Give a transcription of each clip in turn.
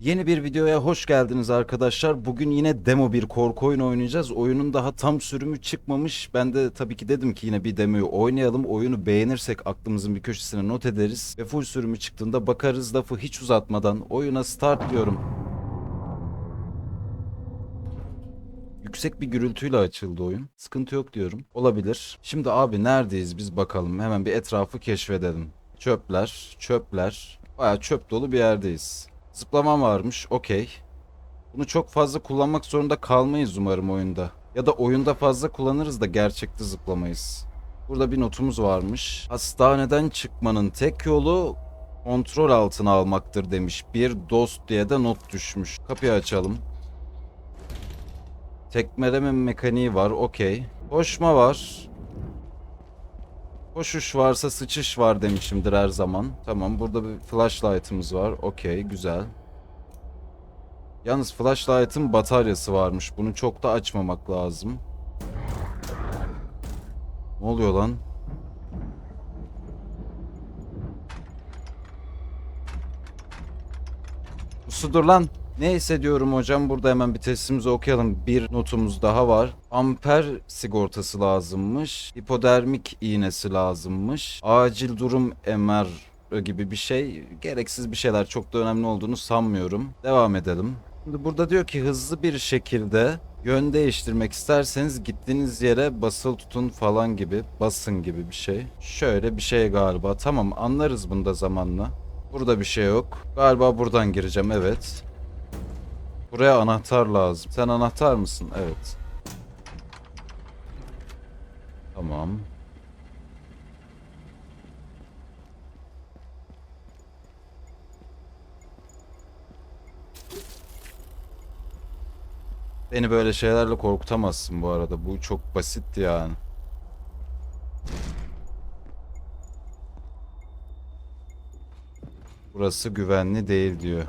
Yeni bir videoya hoş geldiniz arkadaşlar. Bugün yine demo bir korku oyunu oynayacağız. Oyunun daha tam sürümü çıkmamış. Ben de tabii ki dedim ki yine bir demoyu oynayalım. Oyunu beğenirsek aklımızın bir köşesine not ederiz. Ve full sürümü çıktığında bakarız. Lafı hiç uzatmadan oyuna start diyorum. Yüksek bir gürültüyle açıldı oyun. Sıkıntı yok diyorum. Olabilir. Şimdi abi neredeyiz biz bakalım. Hemen bir etrafı keşfedelim. Çöpler, çöpler. Baya çöp dolu bir yerdeyiz. Zıplama varmış. Okey. Bunu çok fazla kullanmak zorunda kalmayız umarım oyunda. Ya da oyunda fazla kullanırız da gerçekte zıplamayız. Burada bir notumuz varmış. Hastaneden çıkmanın tek yolu kontrol altına almaktır demiş. Bir dost diye de not düşmüş. Kapıyı açalım. Tekmeleme mekaniği var. Okey. Koşma var. Koşuş varsa sıçış var demişimdir her zaman. Tamam burada bir flashlight'ımız var. Okey güzel. Yalnız flashlight'ın bataryası varmış. Bunu çok da açmamak lazım. Ne oluyor lan? Usudur lan. Neyse diyorum hocam burada hemen bir testimizi okuyalım. Bir notumuz daha var. Amper sigortası lazımmış. Hipodermik iğnesi lazımmış. Acil durum MR gibi bir şey. Gereksiz bir şeyler çok da önemli olduğunu sanmıyorum. Devam edelim. Şimdi burada diyor ki hızlı bir şekilde yön değiştirmek isterseniz gittiğiniz yere basılı tutun falan gibi. Basın gibi bir şey. Şöyle bir şey galiba. Tamam anlarız bunda zamanla. Burada bir şey yok. Galiba buradan gireceğim evet. Buraya anahtar lazım. Sen anahtar mısın? Evet. Tamam. Beni böyle şeylerle korkutamazsın bu arada. Bu çok basitti yani. Burası güvenli değil diyor.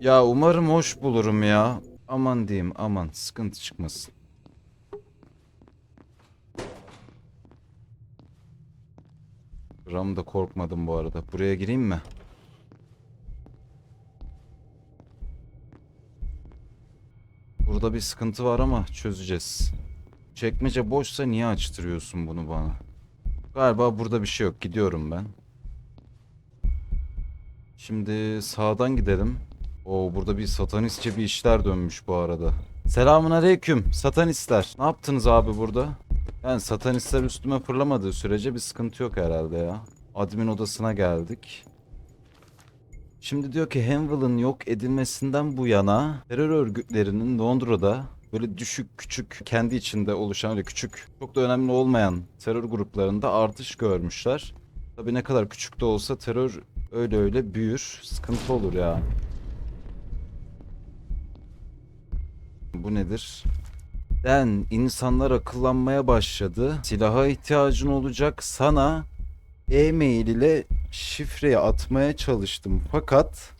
Ya umarım hoş bulurum ya. Aman diyeyim aman sıkıntı çıkmasın. Gram da korkmadım bu arada. Buraya gireyim mi? Burada bir sıkıntı var ama çözeceğiz. Çekmece boşsa niye açtırıyorsun bunu bana? Galiba burada bir şey yok. Gidiyorum ben. Şimdi sağdan gidelim. Oo burada bir satanistçe bir işler dönmüş bu arada. Selamun aleyküm satanistler. Ne yaptınız abi burada? Yani satanistler üstüme fırlamadığı sürece bir sıkıntı yok herhalde ya. Admin odasına geldik. Şimdi diyor ki Hanwell'ın yok edilmesinden bu yana terör örgütlerinin Londra'da böyle düşük küçük kendi içinde oluşan öyle küçük çok da önemli olmayan terör gruplarında artış görmüşler. Tabii ne kadar küçük de olsa terör öyle öyle büyür. Sıkıntı olur yani. Bu nedir? Den insanlar akıllanmaya başladı. Silaha ihtiyacın olacak. Sana e-mail ile şifreyi atmaya çalıştım. Fakat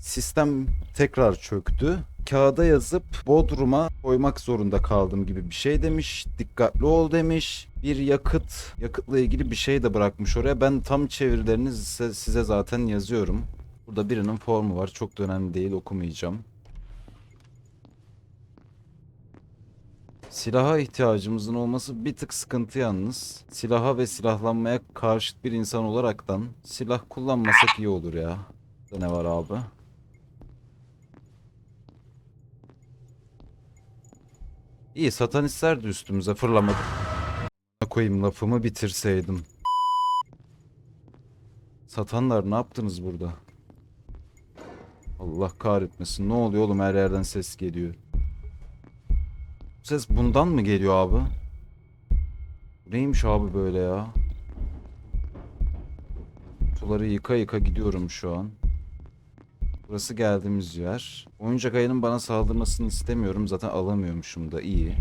sistem tekrar çöktü. Kağıda yazıp Bodrum'a koymak zorunda kaldım gibi bir şey demiş. Dikkatli ol demiş. Bir yakıt, yakıtla ilgili bir şey de bırakmış oraya. Ben tam çevirilerini size, zaten yazıyorum. Burada birinin formu var. Çok da önemli değil okumayacağım. Silaha ihtiyacımızın olması bir tık sıkıntı yalnız. Silaha ve silahlanmaya karşıt bir insan olaraktan silah kullanmasak iyi olur ya. Ne var abi? İyi satanistler de üstümüze fırlamadı. Koyayım lafımı bitirseydim. Satanlar ne yaptınız burada? Allah kahretmesin. Ne oluyor oğlum her yerden ses geliyor. Ses bundan mı geliyor abi? Neymiş abi böyle ya? Suları yıka yıka gidiyorum şu an. Burası geldiğimiz yer. Oyuncak ayının bana saldırmasını istemiyorum. Zaten alamıyormuşum da iyi.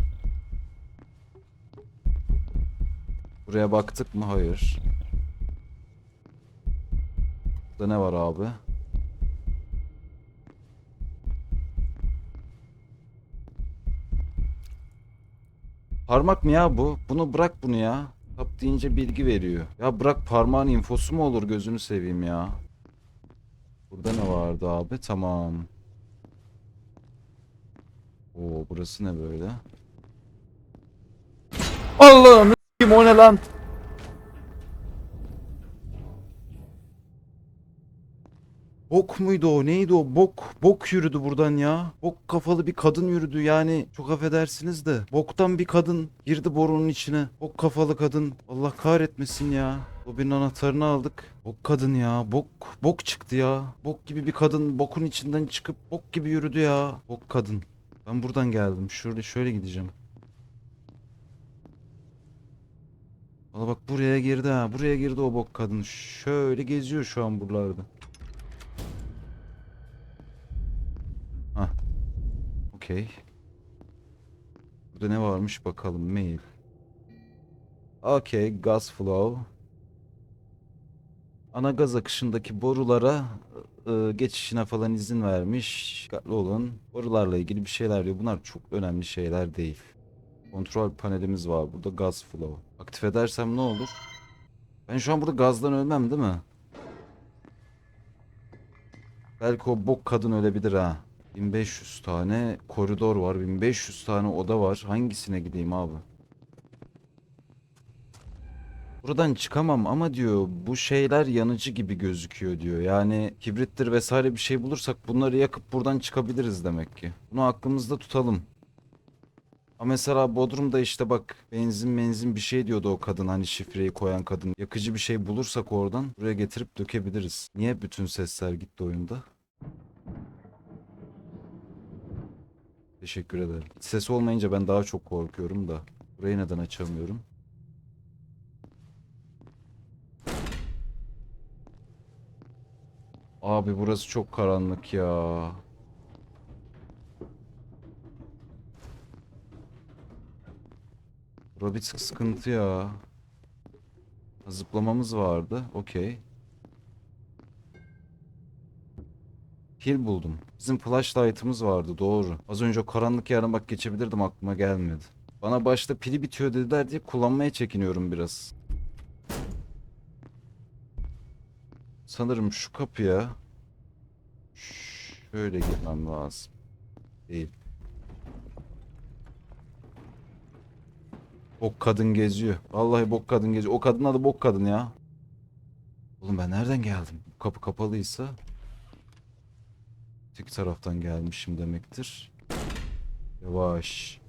Buraya baktık mı? Hayır. Burada ne var abi? Parmak mı ya bu? Bunu bırak bunu ya. Tap- deyince bilgi veriyor. Ya bırak parmağın infosu mu olur gözünü seveyim ya. Burada ne vardı abi? Tamam. Oo burası ne böyle? Allah'ım o ne lan? Bok muydu o? Neydi o? Bok. Bok yürüdü buradan ya. Bok kafalı bir kadın yürüdü yani. Çok affedersiniz de. Boktan bir kadın girdi borunun içine. Bok kafalı kadın. Allah kahretmesin ya. Lobinin anahtarını aldık. Bok kadın ya. Bok. Bok çıktı ya. Bok gibi bir kadın bokun içinden çıkıp bok gibi yürüdü ya. Bok kadın. Ben buradan geldim. Şöyle şöyle gideceğim. Valla bak buraya girdi ha. Buraya girdi o bok kadın. Şöyle geziyor şu an buralarda. Okey. Burada ne varmış bakalım. Mail. Okey. Gas flow. Ana gaz akışındaki borulara e, geçişine falan izin vermiş. Dikkatli olun. Borularla ilgili bir şeyler diyor. Bunlar çok önemli şeyler değil. Kontrol panelimiz var burada. Gaz flow. Aktif edersem ne olur? Ben şu an burada gazdan ölmem değil mi? Belki o bok kadın ölebilir ha. 1500 tane koridor var. 1500 tane oda var. Hangisine gideyim abi? Buradan çıkamam ama diyor bu şeyler yanıcı gibi gözüküyor diyor. Yani kibrittir vesaire bir şey bulursak bunları yakıp buradan çıkabiliriz demek ki. Bunu aklımızda tutalım. Ama mesela Bodrum'da işte bak benzin benzin bir şey diyordu o kadın hani şifreyi koyan kadın. Yakıcı bir şey bulursak oradan buraya getirip dökebiliriz. Niye bütün sesler gitti oyunda? Teşekkür ederim. Ses olmayınca ben daha çok korkuyorum da. Burayı neden açamıyorum? Abi burası çok karanlık ya. Tık sıkıntı ya. Zıplamamız vardı. Okey. Pil buldum. Bizim flashlight'ımız vardı doğru. Az önce o karanlık yerden bak geçebilirdim aklıma gelmedi. Bana başta pili bitiyor dediler diye kullanmaya çekiniyorum biraz. Sanırım şu kapıya şöyle girmem lazım. Değil. Bok kadın geziyor. Vallahi bok kadın geziyor. O kadın adı bok kadın ya. Oğlum ben nereden geldim? Bu kapı kapalıysa Tek taraftan gelmişim demektir. Yavaş.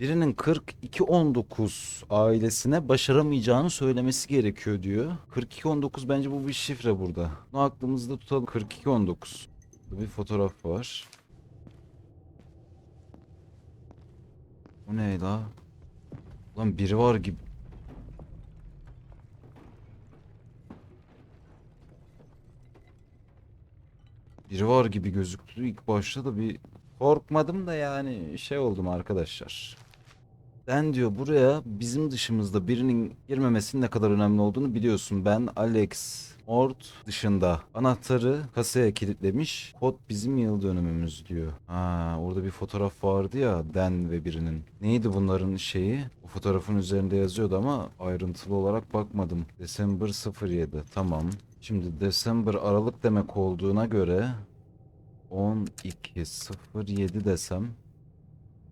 Birinin 4219 ailesine başaramayacağını söylemesi gerekiyor diyor. 4219 bence bu bir şifre burada. Bunu aklımızda tutalım. 4219. Burada bir fotoğraf var. Bu ne la? Lan biri var gibi. Biri var gibi gözüktü ilk başta da bir korkmadım da yani şey oldum arkadaşlar. Ben diyor buraya bizim dışımızda birinin girmemesinin ne kadar önemli olduğunu biliyorsun. Ben Alex Ort dışında anahtarı kasaya kilitlemiş. Kod bizim yıl dönümümüz diyor. Ha orada bir fotoğraf vardı ya Den ve birinin. Neydi bunların şeyi? O fotoğrafın üzerinde yazıyordu ama ayrıntılı olarak bakmadım. December 07 tamam. Şimdi December Aralık demek olduğuna göre 12.07 desem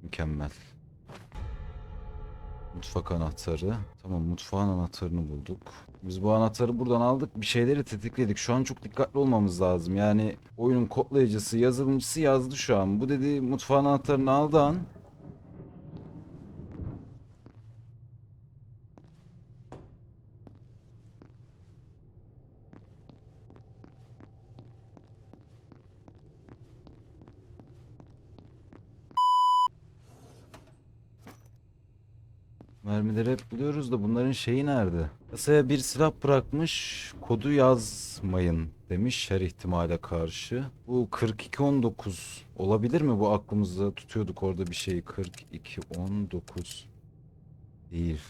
mükemmel. Mutfak anahtarı. Tamam mutfağın anahtarını bulduk. Biz bu anahtarı buradan aldık. Bir şeyleri tetikledik. Şu an çok dikkatli olmamız lazım. Yani oyunun kodlayıcısı, yazılımcısı yazdı şu an. Bu dedi mutfağın anahtarını aldı an Mermileri hep buluyoruz da bunların şeyi nerede? Kasaya bir silah bırakmış, kodu yazmayın demiş her ihtimale karşı. Bu 4219 olabilir mi? Bu aklımızda tutuyorduk orada bir şeyi. 4219 değil.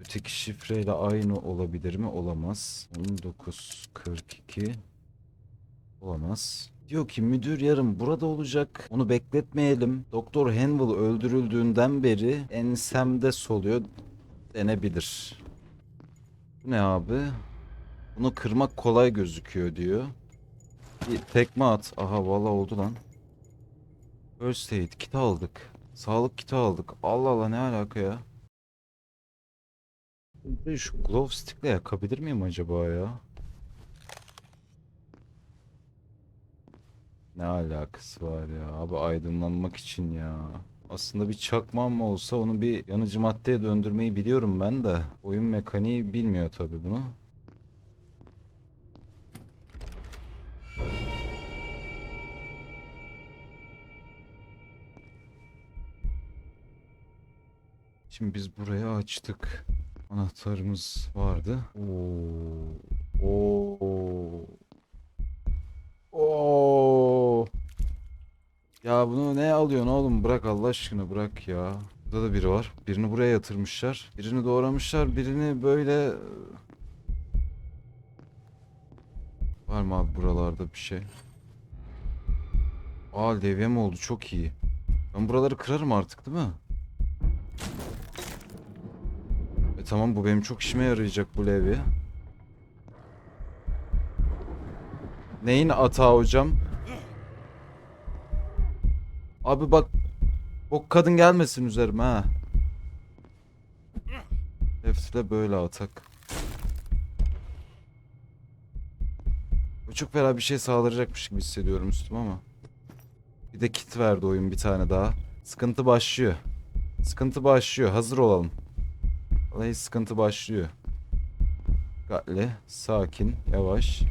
Öteki şifreyle aynı olabilir mi? Olamaz. 1942 olamaz. Diyor ki müdür yarın burada olacak. Onu bekletmeyelim. Doktor Hanwell öldürüldüğünden beri ensemde soluyor. denebilir. Bu ne abi? Bunu kırmak kolay gözüküyor diyor. Bir tekme at. Aha valla oldu lan. First aid kiti aldık. Sağlık kiti aldık. Allah Allah ne alaka ya? Şu glove stick'le yakabilir miyim acaba ya? Ne alakası var ya? Abi aydınlanmak için ya. Aslında bir çakmam mı olsa onu bir yanıcı maddeye döndürmeyi biliyorum ben de. Oyun mekaniği bilmiyor tabii bunu. Şimdi biz burayı açtık. Anahtarımız vardı. Oo. Oo. Ya bunu ne alıyorsun oğlum? Bırak Allah aşkına bırak ya. Burada da biri var. Birini buraya yatırmışlar. Birini doğramışlar. Birini böyle... Var mı abi buralarda bir şey? Aa levye mi oldu? Çok iyi. Ben buraları kırarım artık değil mi? E tamam bu benim çok işime yarayacak bu levye. Neyin atağı hocam? Abi bak o kadın gelmesin üzerime ha. Leftle böyle atak. Çok fena bir şey sağlayacakmış gibi hissediyorum üstüm ama. Bir de kit verdi oyun bir tane daha. Sıkıntı başlıyor. Sıkıntı başlıyor. Hazır olalım. Vallahi sıkıntı başlıyor. Dikkatli, sakin, yavaş.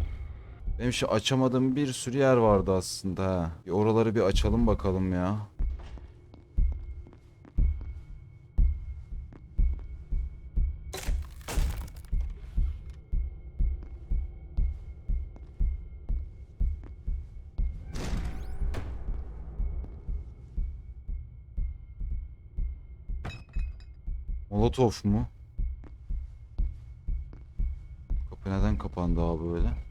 Benim şu açamadığım bir sürü yer vardı aslında. Bir oraları bir açalım bakalım ya. Molotov mu? Kapı neden kapandı abi böyle?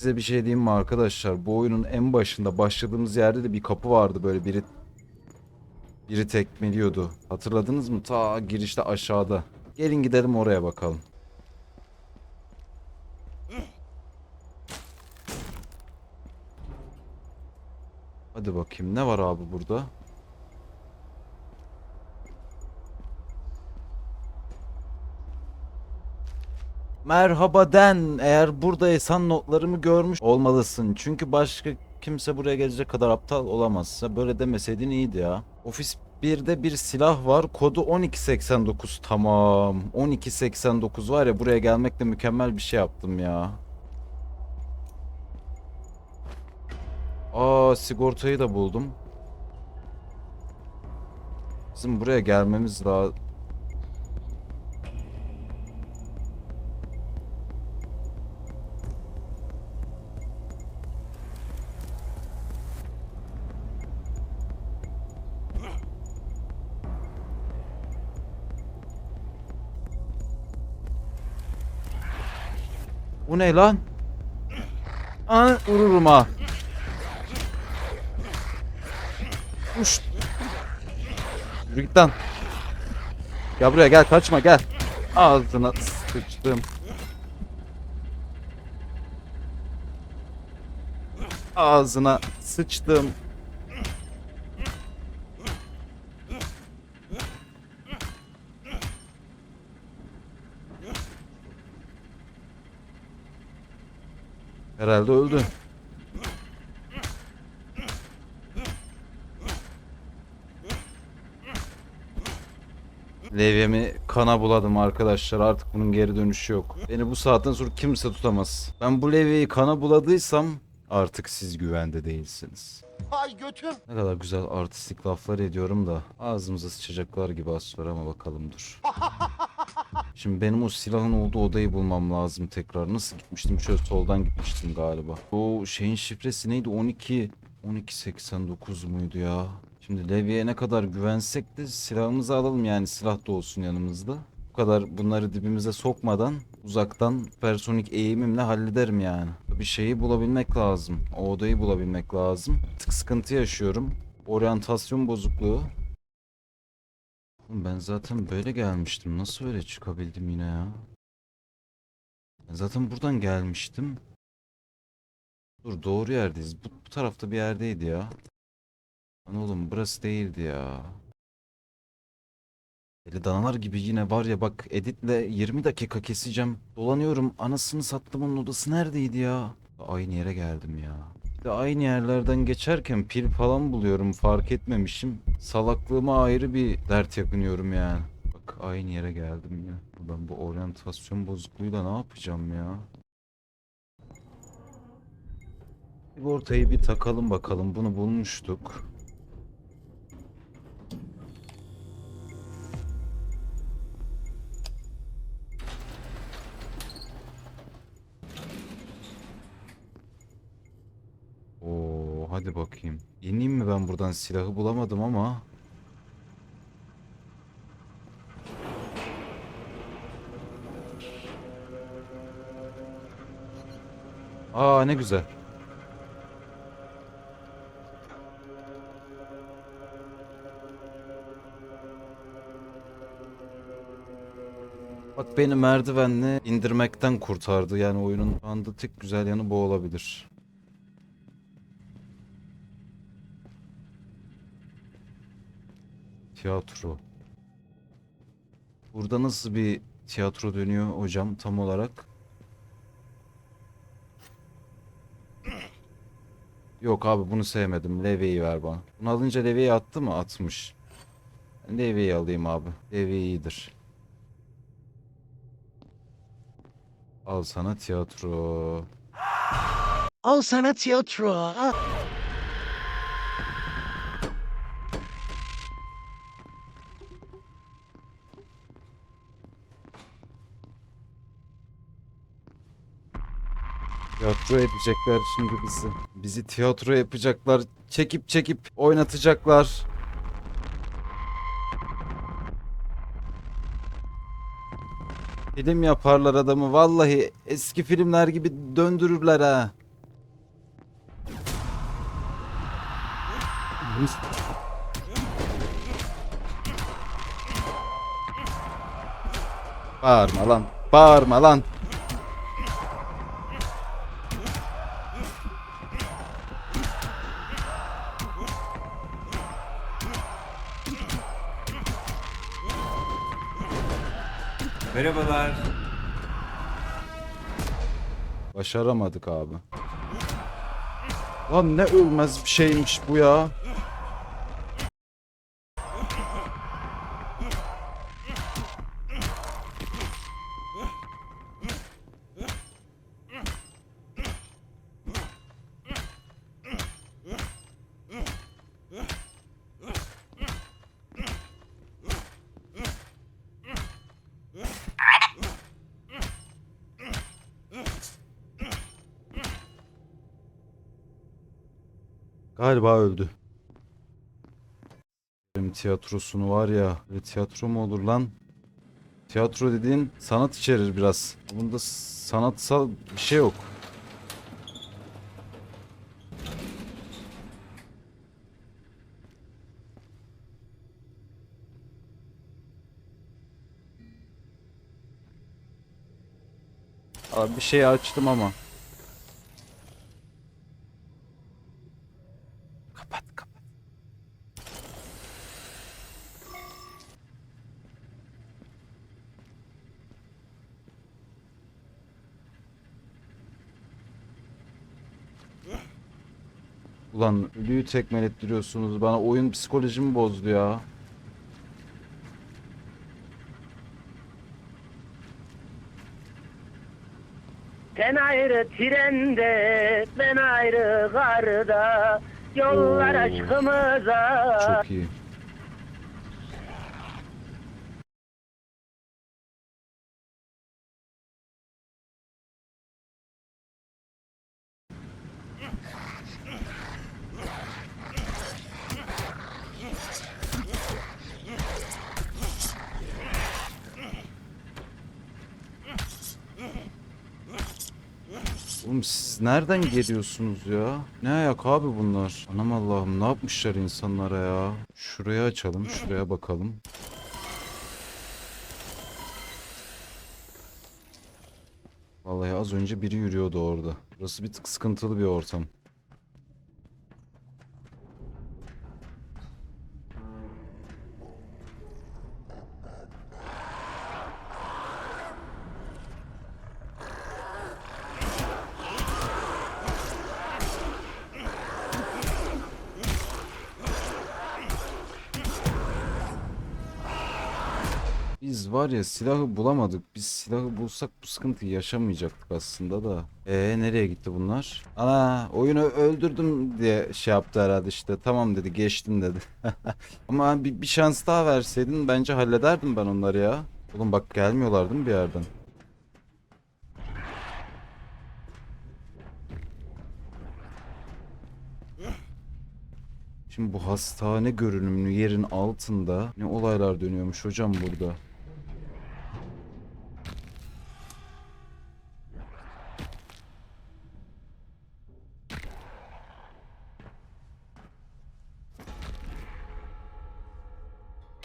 Size bir şey diyeyim mi arkadaşlar? Bu oyunun en başında başladığımız yerde de bir kapı vardı böyle biri biri tekmeliyordu. Hatırladınız mı? Ta girişte aşağıda. Gelin gidelim oraya bakalım. Hadi bakayım ne var abi burada? Merhaba Den. Eğer buradaysan notlarımı görmüş olmalısın. Çünkü başka kimse buraya gelecek kadar aptal olamazsa böyle demeseydin iyiydi ya. Ofis 1'de bir silah var. Kodu 1289. Tamam. 1289 var ya buraya gelmekle mükemmel bir şey yaptım ya. Aa sigortayı da buldum. Bizim buraya gelmemiz lazım. Bu ne lan? Aa, vururum ha. Uş. Yürü git lan. Gel buraya gel kaçma gel. Ağzına sıçtım. Ağzına sıçtım. Herhalde öldü. Levyemi kana buladım arkadaşlar. Artık bunun geri dönüşü yok. Beni bu saatten sonra kimse tutamaz. Ben bu levyeyi kana buladıysam artık siz güvende değilsiniz. Ay götüm. Ne kadar güzel artistik laflar ediyorum da ağzımıza sıçacaklar gibi az sonra ama bakalım dur. Şimdi benim o silahın olduğu odayı bulmam lazım tekrar. Nasıl gitmiştim? Şöyle soldan gitmiştim galiba. O şeyin şifresi neydi? 12 1289 muydu ya? Şimdi Levi'ye ne kadar güvensek de silahımızı alalım yani silah da olsun yanımızda. Bu kadar bunları dibimize sokmadan uzaktan süpersonik eğimimle hallederim yani. Bir şeyi bulabilmek lazım. O odayı bulabilmek lazım. Tık sıkıntı yaşıyorum. Oryantasyon bozukluğu. Ben zaten böyle gelmiştim. Nasıl öyle çıkabildim yine ya? Ben zaten buradan gelmiştim. Dur doğru yerdeyiz. Bu, bu tarafta bir yerdeydi ya. Lan oğlum burası değildi ya. Deli danalar gibi yine var ya bak editle 20 dakika keseceğim. Dolanıyorum anasını sattımın odası neredeydi ya? Aynı yere geldim ya. De aynı yerlerden geçerken pil falan buluyorum fark etmemişim. Salaklığıma ayrı bir dert yakınıyorum yani. Bak aynı yere geldim ya. Ben bu oryantasyon bozukluğuyla ne yapacağım ya? Bir ortayı bir takalım bakalım. Bunu bulmuştuk. Hadi bakayım. İneyim mi ben buradan silahı bulamadım ama. Aa ne güzel. Bak beni merdivenle indirmekten kurtardı. Yani oyunun şu anda tek güzel yanı bu olabilir. Tiyatro. Burada nasıl bir tiyatro dönüyor hocam tam olarak? Yok abi bunu sevmedim. Levi'yi ver bana. Bunu alınca Levi'yi attı mı? Atmış. Ben Levi'yi alayım abi. Levi iyidir. Al sana tiyatro. Al sana tiyatro. Tiyatro edecekler şimdi bizi. Bizi tiyatro yapacaklar. Çekip çekip oynatacaklar. Film yaparlar adamı. Vallahi eski filmler gibi döndürürler ha. Bağırma lan. Bağırma lan. Merhabalar. Başaramadık abi. Lan ne ölmez bir şeymiş bu ya. Galiba öldü. Benim tiyatrosunu var ya. Böyle tiyatro mu olur lan? Tiyatro dediğin sanat içerir biraz. Bunda sanatsal bir şey yok. Abi bir şey açtım ama. Kapat kapat. Ulan ölüyü tekmelettiriyorsunuz bana oyun psikolojimi bozdu ya. Sen ayrı trende, ben ayrı garda. Yollar aşkımıza Çok iyi. Oğlum siz nereden geliyorsunuz ya? Ne ayak abi bunlar? Anam Allah'ım ne yapmışlar insanlara ya? Şuraya açalım, şuraya bakalım. Vallahi az önce biri yürüyordu orada. Burası bir tık sıkıntılı bir ortam. Var ya silahı bulamadık. Biz silahı bulsak bu sıkıntıyı yaşamayacaktık aslında da. Ee nereye gitti bunlar? Ana oyunu öldürdüm diye şey yaptı herhalde işte. Tamam dedi geçtim dedi. Ama bir, bir şans daha verseydin bence hallederdim ben onları ya. Oğlum bak gelmiyorlar değil mi bir yerden? Şimdi bu hastane görünümlü yerin altında ne olaylar dönüyormuş hocam burada.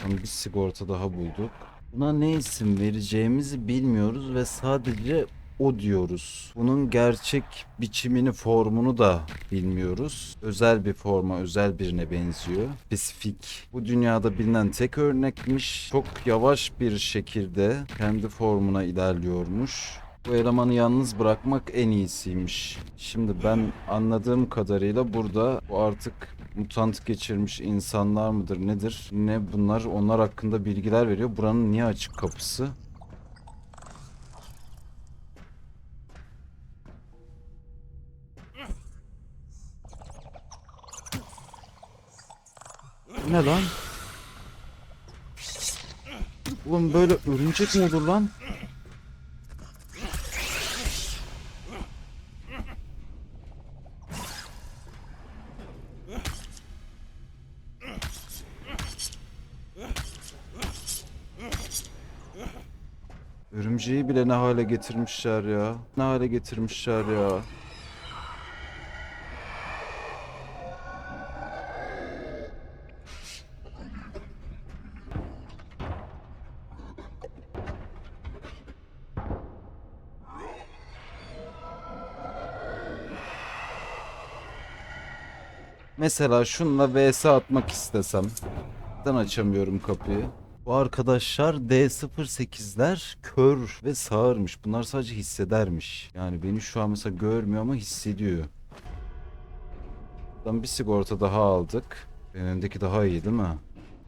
Tam bir sigorta daha bulduk. Buna ne isim vereceğimizi bilmiyoruz ve sadece o diyoruz. Bunun gerçek biçimini, formunu da bilmiyoruz. Özel bir forma, özel birine benziyor. Spesifik. Bu dünyada bilinen tek örnekmiş. Çok yavaş bir şekilde kendi formuna ilerliyormuş. Bu elemanı yalnız bırakmak en iyisiymiş. Şimdi ben anladığım kadarıyla burada bu artık mutant geçirmiş insanlar mıdır nedir? Ne bunlar? Onlar hakkında bilgiler veriyor. Buranın niye açık kapısı? Ne lan? Oğlum böyle örümcek mi olur lan? Örümceği bile ne hale getirmişler ya. Ne hale getirmişler ya. Mesela şunla vs atmak istesem. Neden açamıyorum kapıyı? Bu arkadaşlar D08'ler kör ve sağırmış. Bunlar sadece hissedermiş. Yani beni şu an mesela görmüyor ama hissediyor. Buradan bir sigorta daha aldık. Benim önümdeki daha iyi değil mi?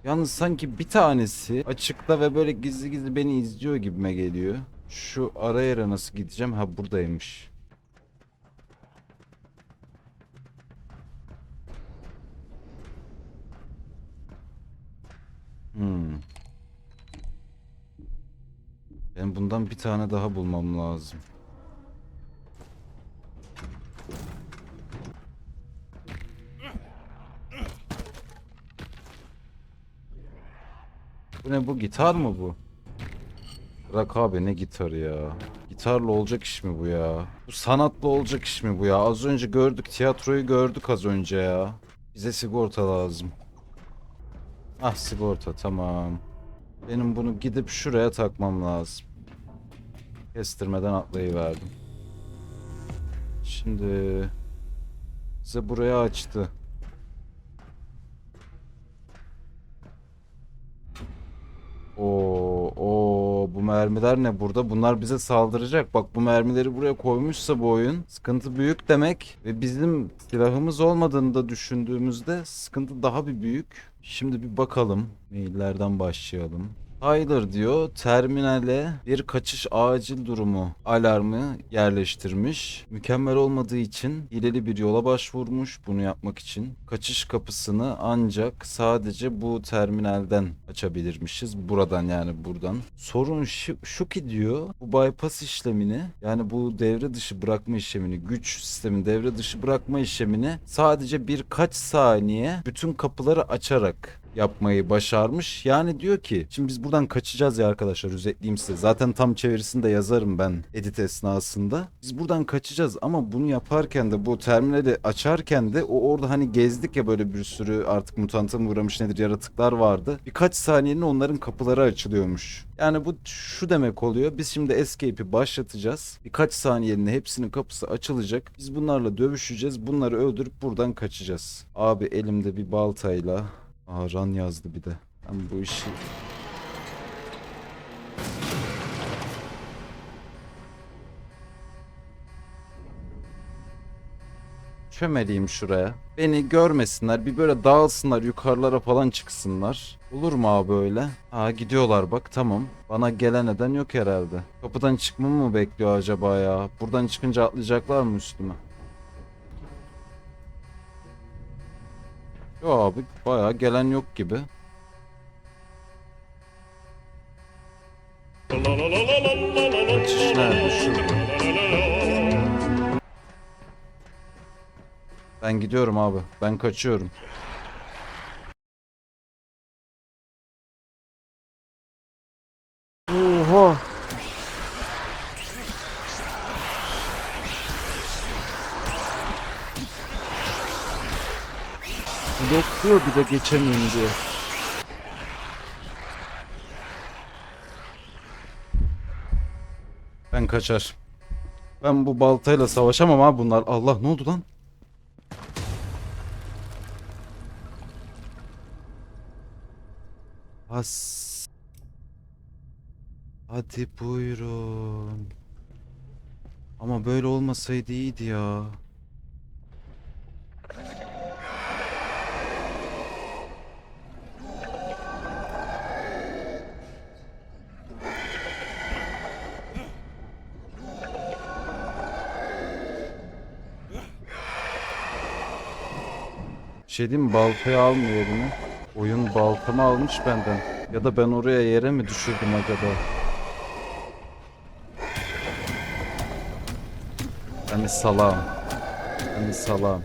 Yalnız sanki bir tanesi açıkta ve böyle gizli gizli beni izliyor gibime geliyor. Şu ara yere nasıl gideceğim? Ha buradaymış. Ben bundan bir tane daha bulmam lazım. Bu ne bu gitar mı bu? Bırak abi ne gitarı ya. Gitarla olacak iş mi bu ya? Bu sanatla olacak iş mi bu ya? Az önce gördük tiyatroyu gördük az önce ya. Bize sigorta lazım. Ah sigorta tamam. Benim bunu gidip şuraya takmam lazım. Kestirmeden atlayıverdim. Şimdi bize buraya açtı. Oo, oo, bu mermiler ne burada? Bunlar bize saldıracak. Bak bu mermileri buraya koymuşsa bu oyun sıkıntı büyük demek ve bizim silahımız olmadığını da düşündüğümüzde sıkıntı daha bir büyük. Şimdi bir bakalım. Maillerden başlayalım. Tyler diyor terminale bir kaçış acil durumu alarmı yerleştirmiş. Mükemmel olmadığı için hileli bir yola başvurmuş bunu yapmak için. Kaçış kapısını ancak sadece bu terminalden açabilirmişiz. Buradan yani buradan. Sorun şu, şu ki diyor bu bypass işlemini yani bu devre dışı bırakma işlemini güç sistemin devre dışı bırakma işlemini sadece birkaç saniye bütün kapıları açarak yapmayı başarmış. Yani diyor ki şimdi biz buradan kaçacağız ya arkadaşlar özetleyeyim size. Zaten tam çevirisini de yazarım ben edit esnasında. Biz buradan kaçacağız ama bunu yaparken de bu terminali açarken de o orada hani gezdik ya böyle bir sürü artık mutanta mı uğramış nedir yaratıklar vardı. Birkaç saniyenin onların kapıları açılıyormuş. Yani bu şu demek oluyor. Biz şimdi escape'i başlatacağız. Birkaç saniyenin hepsinin kapısı açılacak. Biz bunlarla dövüşeceğiz. Bunları öldürüp buradan kaçacağız. Abi elimde bir baltayla. Aa run yazdı bir de. Ben bu işi... Çömeleyim şuraya. Beni görmesinler. Bir böyle dağılsınlar. Yukarılara falan çıksınlar. Olur mu abi öyle? Aa gidiyorlar bak tamam. Bana gelen neden yok herhalde. Kapıdan çıkmamı mı bekliyor acaba ya? Buradan çıkınca atlayacaklar mı üstüme? Yo abi bayağı gelen yok gibi. Kaçış. Ben gidiyorum abi. Ben kaçıyorum. De geçemeyeyim diye. Ben kaçar. Ben bu baltayla savaşamam abi bunlar. Allah ne oldu lan? As. Hadi buyurun. Ama böyle olmasaydı iyiydi ya. Şey diyeyim mi? Baltayı almıyor elime. Oyun baltamı almış benden. Ya da ben oraya yere mi düşürdüm acaba? Ben bir salağım. Ben bir salağım.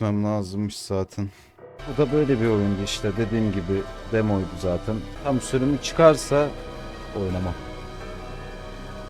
Gitmem lazımmış zaten. Bu da böyle bir oyundu işte dediğim gibi demoydu zaten. Tam sürümü çıkarsa oynamam.